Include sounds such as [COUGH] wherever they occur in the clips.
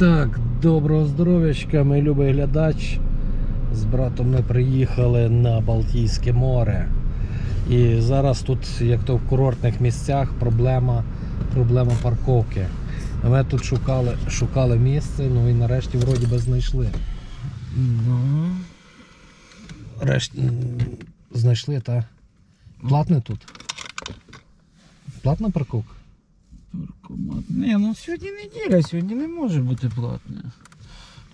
Так, доброго здоров'ячка, мій любий глядач. З братом ми приїхали на Балтійське море. І зараз тут, як то в курортних місцях, проблема, проблема парковки. Ми тут шукали, шукали місце, ну і нарешті вроді би знайшли. Ну, Решті м, знайшли, та платне тут. Платна парковка? Паркомат. Не, ну сьогодні неділя, сьогодні не може бути платне.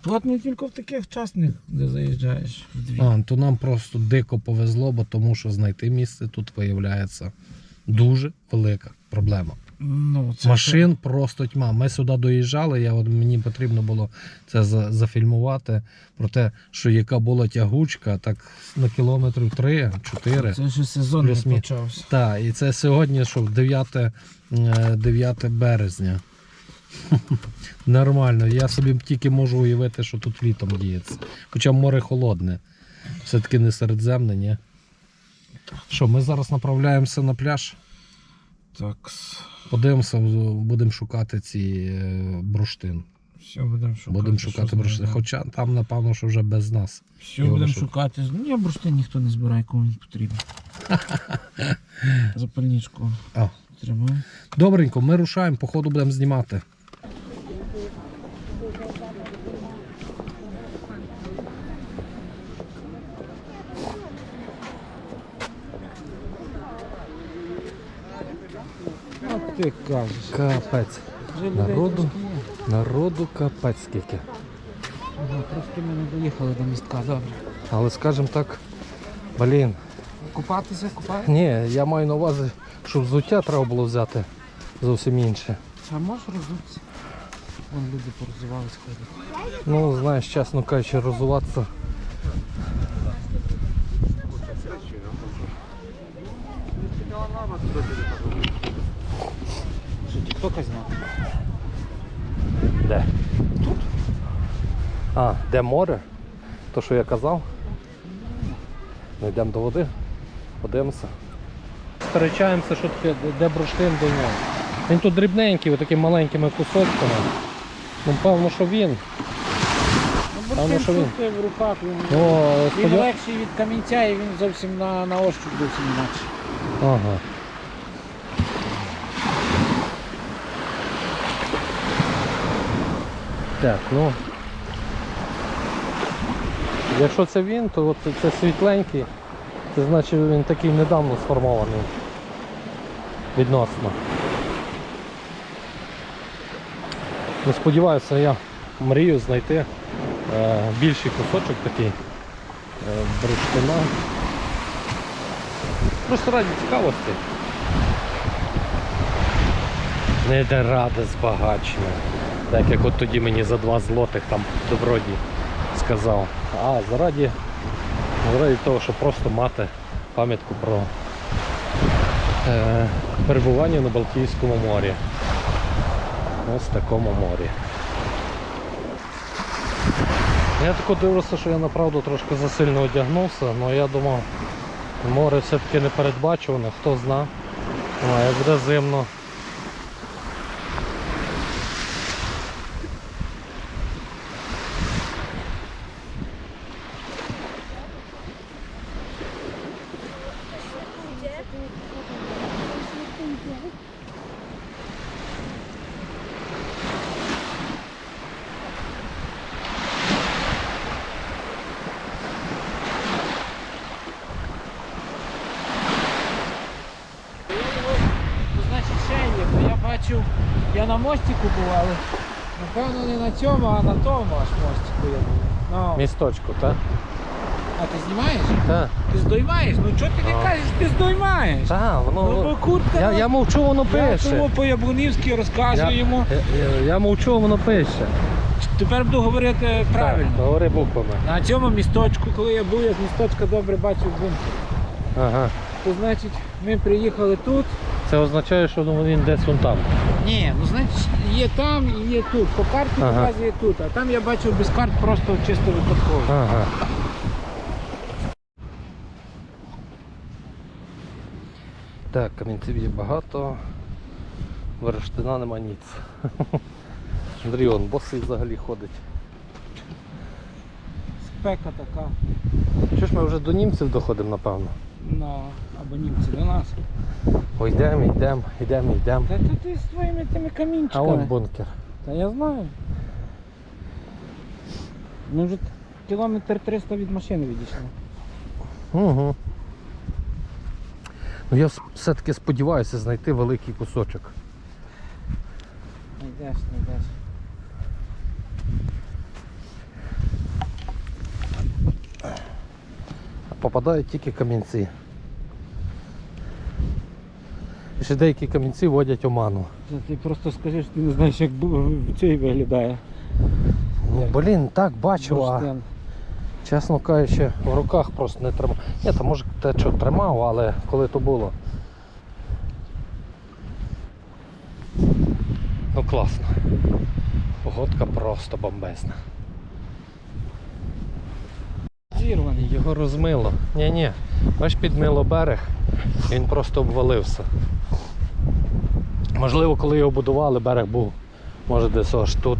Платне тільки в таких частних, де заїжджаєш. А, то нам просто дико повезло, бо тому що знайти місце тут виявляється дуже велика проблема. Ну, це Машин просто тьма. Ми сюди доїжджали, я от мені потрібно було це за, зафільмувати про те, що яка була тягучка, так на кілометрів 3-4. Це ще сезон не почався. Так, і це сьогодні, що 9, е, 9 березня. [LAUGHS] Нормально, я собі тільки можу уявити, що тут літом діється. Хоча море холодне. Все-таки не середземне, ні. Що, ми зараз направляємося на пляж, Так, подивимося, будемо шукати ці бруштин. бурштин. все будемо шукати. Будемо шукати бурштин. Хоча там, напевно, що вже без нас. Все Його будемо шукати. шукати. Ну, я бурштин ніхто не збирає, кому він потрібен. [LAUGHS] Запальничку А. Добренько, ми рушаємо, походу будемо знімати. Кажеш. Капець. Вже людей Народу? трошки є. Народу капець скільки. Ага, трошки ми не доїхали до містка, добре. Але скажімо так, блін, Купатися, купатися? ні, я маю на увазі, що взуття треба було взяти зовсім інше. А можеш розутися? Вон люди порозувались ходять. Ну, знаєш, чесно кажучи, розуватися. Що, тіктока? Де? Тут? А, де море? То, що я казав? Ми йдемо до води, подивимося. Сперечаємося, що таке, де- де бурштин до нього. Він тут дрібненький, такими маленькими кусочками. Ну, певно, що він. Ну, ну, що він? в руках, він, Ну, він легший від камінця і він зовсім на, на ощуп зовсім інакше. Ага. Так, ну. Якщо це він, то от це світленький, це значить він такий недавно сформований. Відносно. Ну, сподіваюся, я мрію знайти е, більший кусочок такий е, бурштина. Просто раді цікавості. Не ради збагачення. Так як от тоді мені за два злотих там добродій сказав. А заради, заради того, щоб просто мати пам'ятку про е, перебування на Балтійському морі. Ось в такому морі. Я тако дивлюся, що я направду трошки засильно одягнувся, але я думав, Море все-таки не передбачуване, хто зна. А, як буде зимно. Ну, значить ще є, бо я бачив, я на мостику був, але напевно не на цьому, а на тому аж мостику я був. Ну, Місточку, так? а ти знімаєш? Так. Ти здоймаєш? Ну чого ти не кажеш, ти здоймаєш? Так, Ну, бо куртка. Я, я мовчу, воно я пише. по Яблунівськи розказую Я, йому. я, я, я мовчу, воно пише. Тепер буду говорити правильно. Так, говори буквами. На цьому місточку, коли я був, я з місточка добре бачив бункер. Ага. То значить, ми приїхали тут. Це означає, що ну, він десь вон там. Ні, ну значить є там і є тут. По карті Ага. показує тут, а там я бачив без карт просто чисто випадково. Ага. Так, камінців є багато. Верштина нема ніц. [LAUGHS] Андрій, он босий взагалі ходить. Спека така. Що ж ми вже до німців доходимо, напевно? Ну, або німці до нас. Ой, йдемо, йдемо, йдемо, йдемо. Та ти, ти з твоїми тими А камінчиками. он бункер. Та я знаю. Ми вже кілометр 300 від машини відійшли. Угу. Ну я с- все-таки сподіваюся знайти великий кусочок. Не йдеш, не йдеш. А попадають тільки камінці. І ще деякі камінці водять оману. Ти просто скажи, що ти не знаєш, як цей виглядає. Ну, блін, так бачив, а чесно кажучи, в руках просто не тримав. Ні, то може те, що тримав, але коли то було. Ну класно. Погодка просто бомбезна. Зірваний. Його розмило. Ні-ні, бач підмило берег, він просто обвалився. Можливо, коли його будували, берег був, може десь аж тут.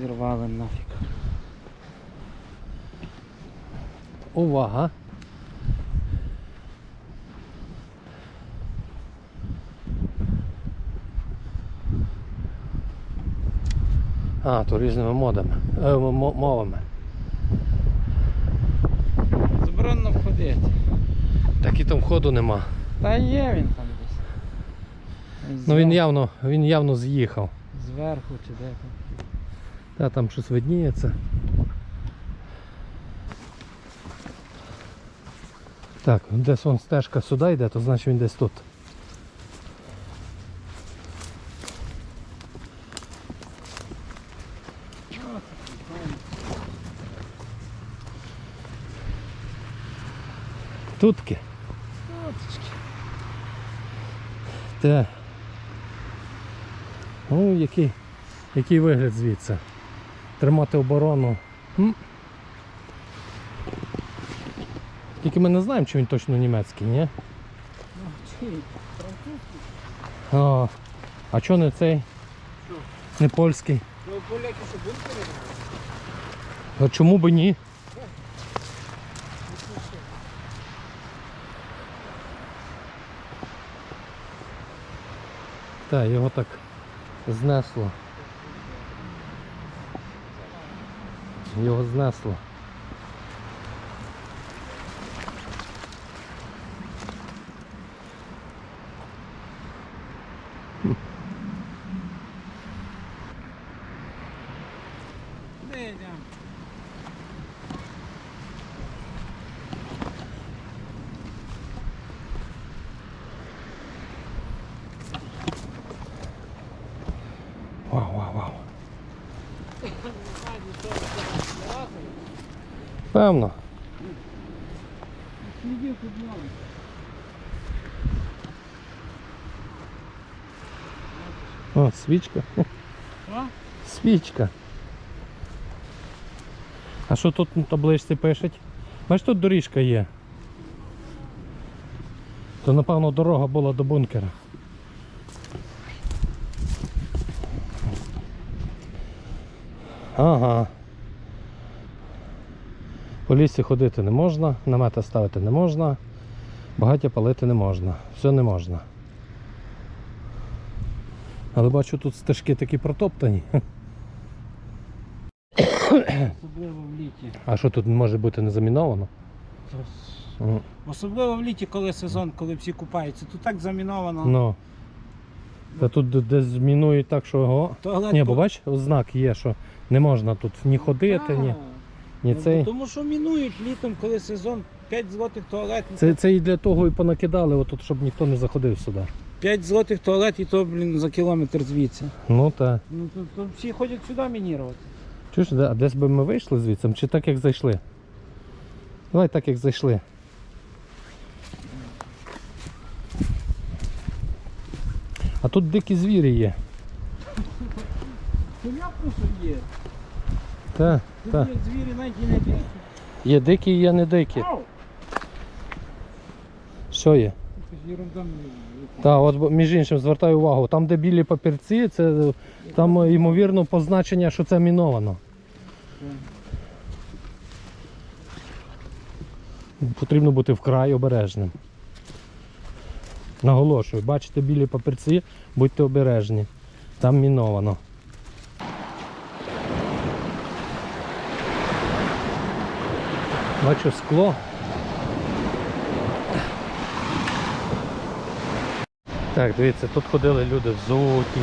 Зірвали нафіг. Увага! А, то різними модами, е, мовами. Заборонено входити. Так і там ходу нема. Та є він там десь. Ну він явно, він явно з'їхав. Зверху чи де там. Та там щось видніється. Так, десь вон стежка сюди йде, то значить він десь тут. Тутки. Те. Ну, який, який вигляд звідси. Тримати оборону. М. Тільки ми не знаємо, чи він точно німецький, ні? Ну? А, а чого не цей? Не польський. Ну, поляки що бункери? А чому би ні? Так, його так знесло. Його знесло. Де йдемо? Вау, вау, вау. Певно. О, свічка. А? Свічка. А що тут на табличці пишуть? Бачиш, тут доріжка є. То напевно дорога була до бункера. Ага. По лісі ходити не можна, намети ставити не можна, багаття палити не можна. Все не можна. Але бачу тут стежки такі протоптані. Особливо в літі. А що тут може бути не заміновано? Особливо в літі, коли сезон, коли всі купаються. Тут так заміновано. Ну. Та тут десь змінують так, що ого. Туалет Ні, бо бач, знак є, що не можна тут ні ходити, ні, ні Ну, цей. Тому що мінують літом, коли сезон 5 злотих туалет. Це, це і для того і понакидали, отут, щоб ніхто не заходив сюди. 5 злотих туалет і то, блін, за кілометр звідси. Ну так. Ну то, то всі ходять сюди мінірувати. Чуєш, де- а десь би ми вийшли звідси, чи так як зайшли? Давай так як зайшли. А тут дикі звірі є. Понятно, що є. Так, Тут так. є звірі навіть і не дикі. Є дикі, є не дикі. Ау! Що є? Ерунда Так, от бо- між іншим звертаю увагу, там, де білі папірці, це е, там е, ймовірно позначення, що це міновано. Потрібно бути вкрай обережним. Наголошую, бачите білі папірці, будьте обережні. Там міновано. Бачу скло. Так, дивіться, тут ходили люди взуті,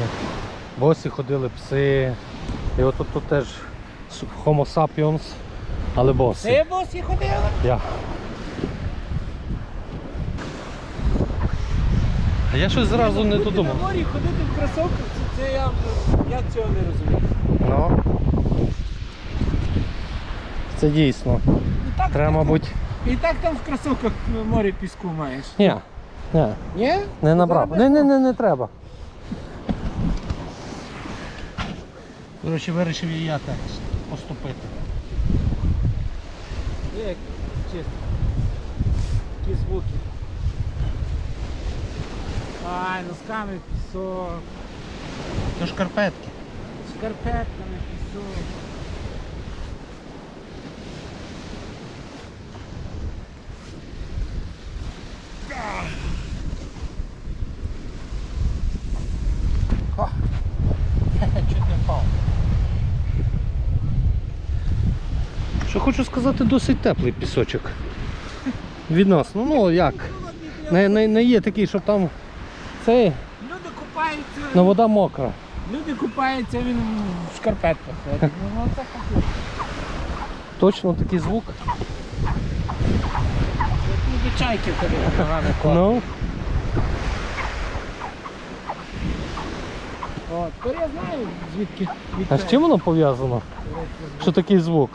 босі ходили пси. І от тут, теж Homo sapiens, але боси. Ти босі ходила? Я. А я щось зразу не Бути додумав. на морі ходити в кросовках, це, це я, я цього не розумію. Ну. Це дійсно. І так, Треба, мабуть. І так там в кросовках в морі піску маєш. Ні. Ні. Ні? Не набрав. Не, не, не, не треба. Коротше, вирішив і я так поступити. Як чисто. Які звуки. Ай, носками пісок. То шкарпетки. Шкарпетками пісок. [LAUGHS] Чуть не впав. Що хочу сказати, досить теплий пісочок. Відносно. Ну як? Не, не, не є такий, щоб там цей, Люди купаються. ну вода мокра. Люди купаються він в шкарпетках. Ну, це. Точно такий звук. Ну, чайки погано. Ну, От, тепер я знаю, звідки від а з чим воно пов'язано? Що такий звук?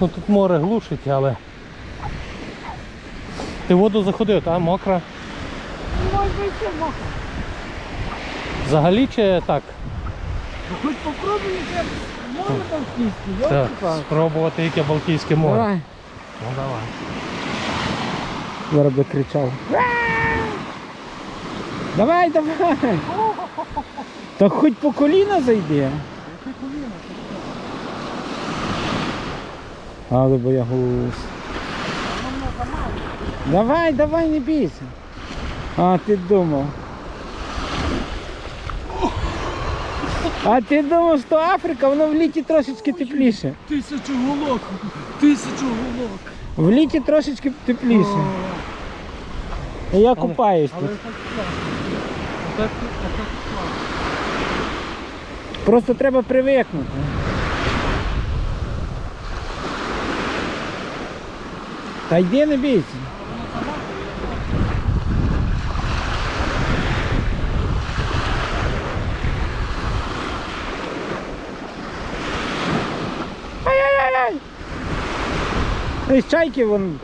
Ну тут море глушить, але. Ти в воду заходив, та мокра. Може бути мокро. Взагалі чи так? Ну, Хоч попробуй, як море там в кісті, Так, спробувати яке Балтійське море. Давай. Ну давай. Зараз би кричав. Давай, давай. Та хоч по коліна зайди. Але боягуз. Давай, давай, не бійся. А ти думав. А ти думав, що Африка, воно в літі трошечки тепліше. Тисячу голок! Тисячу голок! В літі трошечки тепліше. І Я купаюсь тут. Просто треба привикнути. Та йди не бійся. Ой, чайки вон.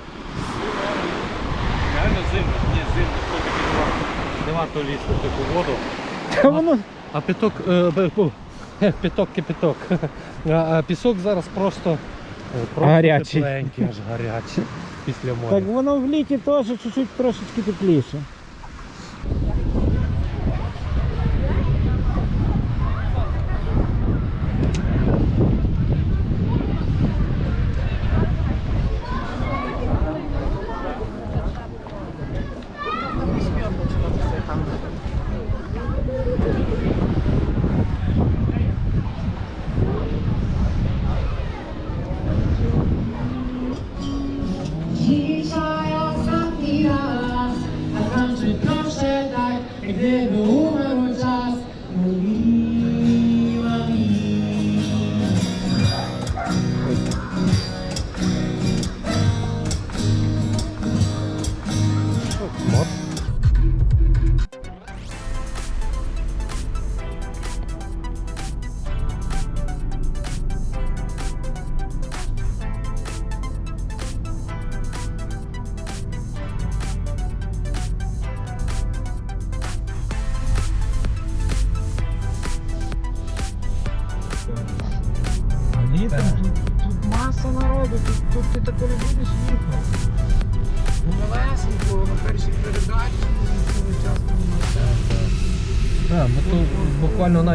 Реально зимно, ні, зимно, хто таке не варто лізти в таку воду. Та воно. А піток, е, піток кипіток. [LAUGHS] А, а пісок зараз просто, е, просто Гарячий. тепленький, аж гарячий після моря. Так воно в літі теж чуть-чуть трошечки тепліше.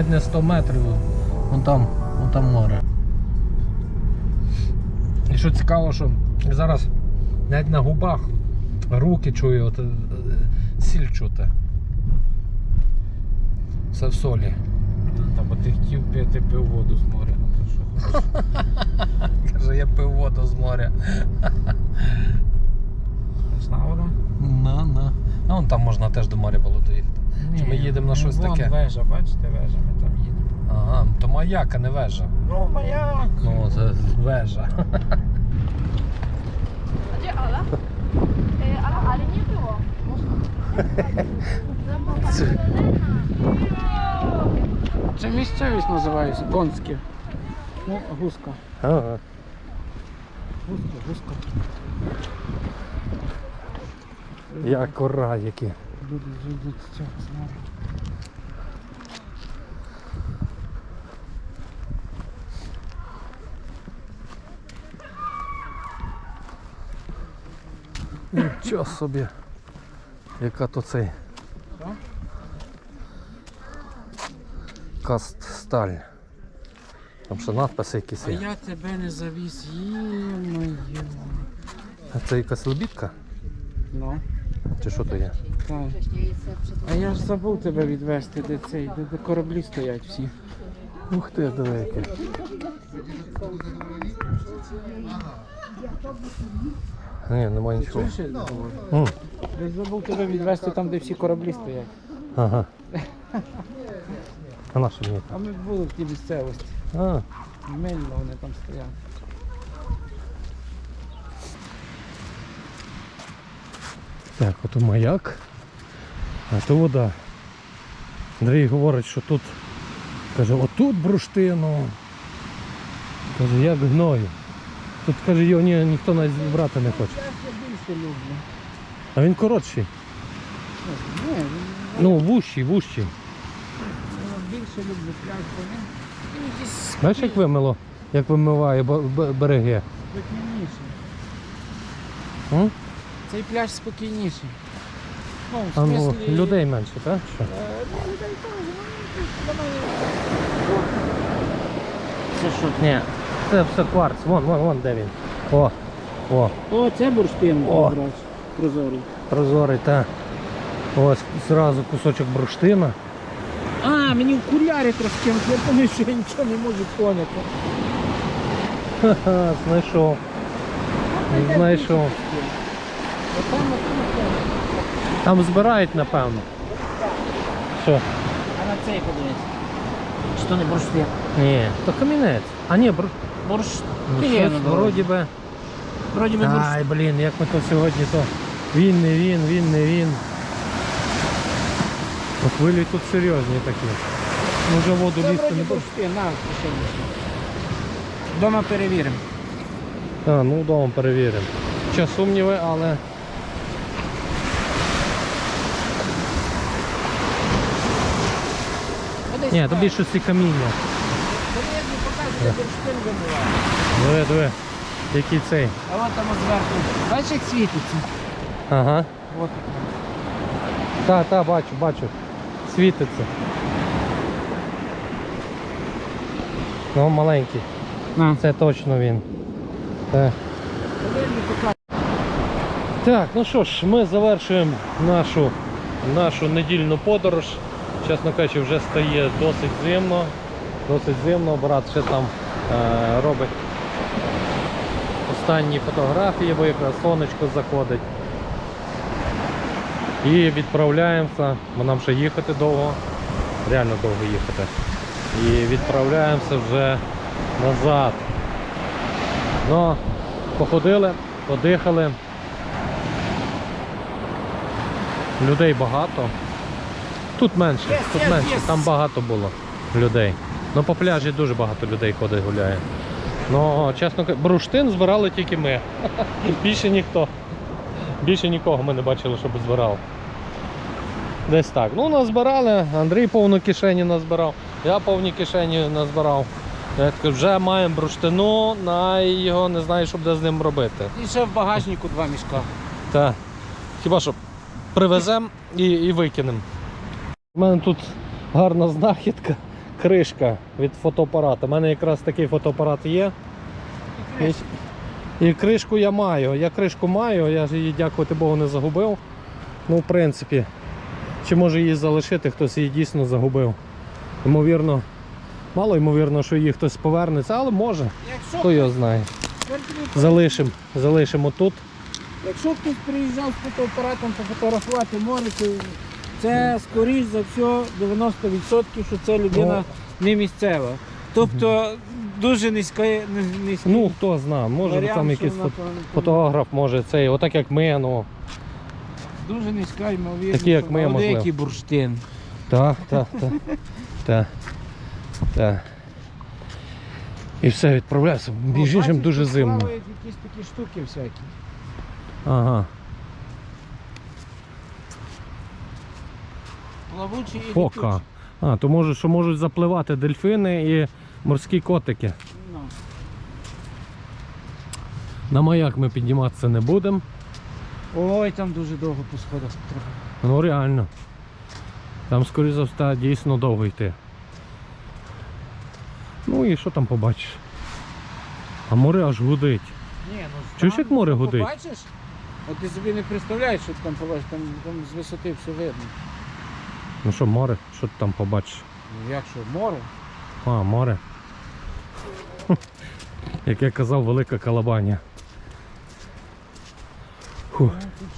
Навіть не 100 метрів. Вон там, вон там море. І що цікаво, що зараз навіть на губах руки чую, от, е, сіль чути. Все в солі. Та бо ти хотів пити пив воду з моря, ну то що хочеш. [LAUGHS] Каже, я пив воду з моря. Смачна вода? На, на. А вон там можна теж до моря було доїхати. Чи ми їдемо на щось вон таке? вежа, бачите, вежа, ми там їдемо. Ага, то маяк, а не вежа. Ну, маяк. Ну, це вежа. A gdzie Ala? E, ale Ale nie było. Це місцевість називається Гонське. Ну, гуска. Ага. Гуска, гуска. Як кора які. Люди їдуть з цього з моря. Нічого собі. Яка то цей. Каст сталь. Там ще надписи якісь А є. я тебе не завіз, є-моє. А це якась лебідка? Ну, Чи що то є? так. А я ж забув тебе відвезти, де цей, де, де кораблі стоять всі. Ух ти, диви яке. Ні, немає нічого. Чуєш, я? М, Я забув тебе відвезти там, де всі кораблі стоять. Ага. А на що мені? А ми були в тій місцевості. А, Мильно вони там стоять. Так, ото маяк, а то вода. Андрій говорить, що тут, каже, отут бурштину. Каже, як гною. Тут каже, його ні, ніхто навіть брати не хоче. Я більше люблю. А він коротший. Ні, він- Ну, вущий, вущий. я більше люблю він, він якийсь Знаєш, як вимило, як вимиває береги? спокійніший. М? Цей пляж спокійніший. Ну, в А ну, смислі... людей менше, так? Що? Е, ну, людей теж, ну, давай. Це що? Ні, це все кварц. Вон, вон, вон, де він. О, о, О, це бурштин, О. прозорий. прозорий, та. Ось зразу кусочок бурштина. А, мені окуляри трошки, я думаю, що я нічого не можу поняти. Ха-ха, знайшов. Знайшов. Там збирають, напевно. Що? А на цей подивись. Чи то не бурштин? Ні, то камінець. А ні, бр... Бурштин. ну, щось вроді би. Вроді би бурштин. Ай, блін, як ми то сьогодні, то він, не він, він, не він. Ну, хвилі тут серйозні такі. Вже воду лізти не буде. бурштин, на, пішов. Дома перевіримо. А, ну вдома перевіримо. Ще сумніви, але. Ні, то каміння. Де бурштин вимиває. Диви, диви. Який цей. А от там зверху. Бачиш, як світиться? Ага. От. Так, так, бачу, бачу. Світиться. Ну, маленький. На. Це точно він. Так. Так, ну що ж, ми завершуємо нашу, нашу недільну подорож. Чесно кажучи, вже стає досить зимно. Досить зимно. Брат ще там е, робить останні фотографії, бо якраз сонечко заходить. І відправляємося, бо нам ще їхати довго, реально довго їхати. І відправляємося вже назад. Ну, походили, подихали. Людей багато. Тут менше, Yes, тут yes, менше, yes. там багато було людей. Ну по пляжі дуже багато людей ходить гуляє. Ну, чесно кажучи, бурштин збирали тільки ми. [LAUGHS] Більше ніхто. Більше нікого ми не бачили, щоб збирав. Десь так. Ну, назбирали, Андрій повну кишені назбирав, я повні кишені назбирав. Я кажу, вже маємо бурштину, на його не знаю, що буде з ним робити. І ще в багажнику два мішка. Та. Хіба що привеземо і, і викинемо. У мене тут гарна знахідка, кришка від фотоапарата. У мене якраз такий фотоапарат є. І, і кришку я маю. Я кришку маю, я ж її, дякувати Богу, не загубив. Ну, в принципі, чи може її залишити, хтось її дійсно загубив. Ймовірно, мало ймовірно, що її хтось повернеться, але може. Якщо, Хто його знає. Залишимо, залишимо тут. Якщо хтось приїжджав з фотоапаратом пофотографувати море, то це скоріш за все 90% що це людина не місцева. Тобто дуже низька, ни- низький Ну, хто знає, може варіант, там що якийсь вона то- фотограф, може цей, отак як ми, ну. Дуже низька ймовірність. Такі, як що ми, можливо. який бурштин. Так, так, так. Так. Так. І все, відправляється. Між іншим Бачиш, дуже тут зимно. плавають якісь такі штуки всякі. Ага. Плавучі і Фока. А, то може, що можуть запливати дельфини і морські котики. Ну. На маяк ми підніматися не будемо. Ой, там дуже довго по сходах треба. Ну реально. Там, скоріше за все, дійсно довго йти. Ну і що там побачиш? А море аж гудить. Ні, ну Чуєш, як море гудить? Побачиш? От ти собі не представляєш, що ти там побачиш, там, там з висоти все видно. Ну що, море, що ти там побачиш? Ну як що, море? А, море. Як я казав, велика калабанія. Фух.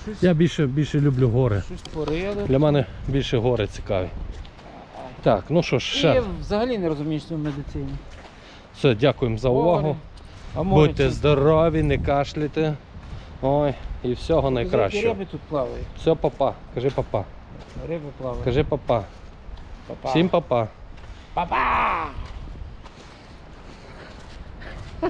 Ну, Я більше, більше люблю гори. щось порили. Для мене більше гори цікаві. Так, ну що ж, І ще. взагалі не розумієш в медицині. Все, дякуємо за увагу. А море Будьте здорові, не кашляйте. Ой, і всього Які найкращого. риби тут плавають. Все, папа. Кажи папа. Риби плавають. Кажи папа. Папа. Всем папа. Папа! [LAUGHS]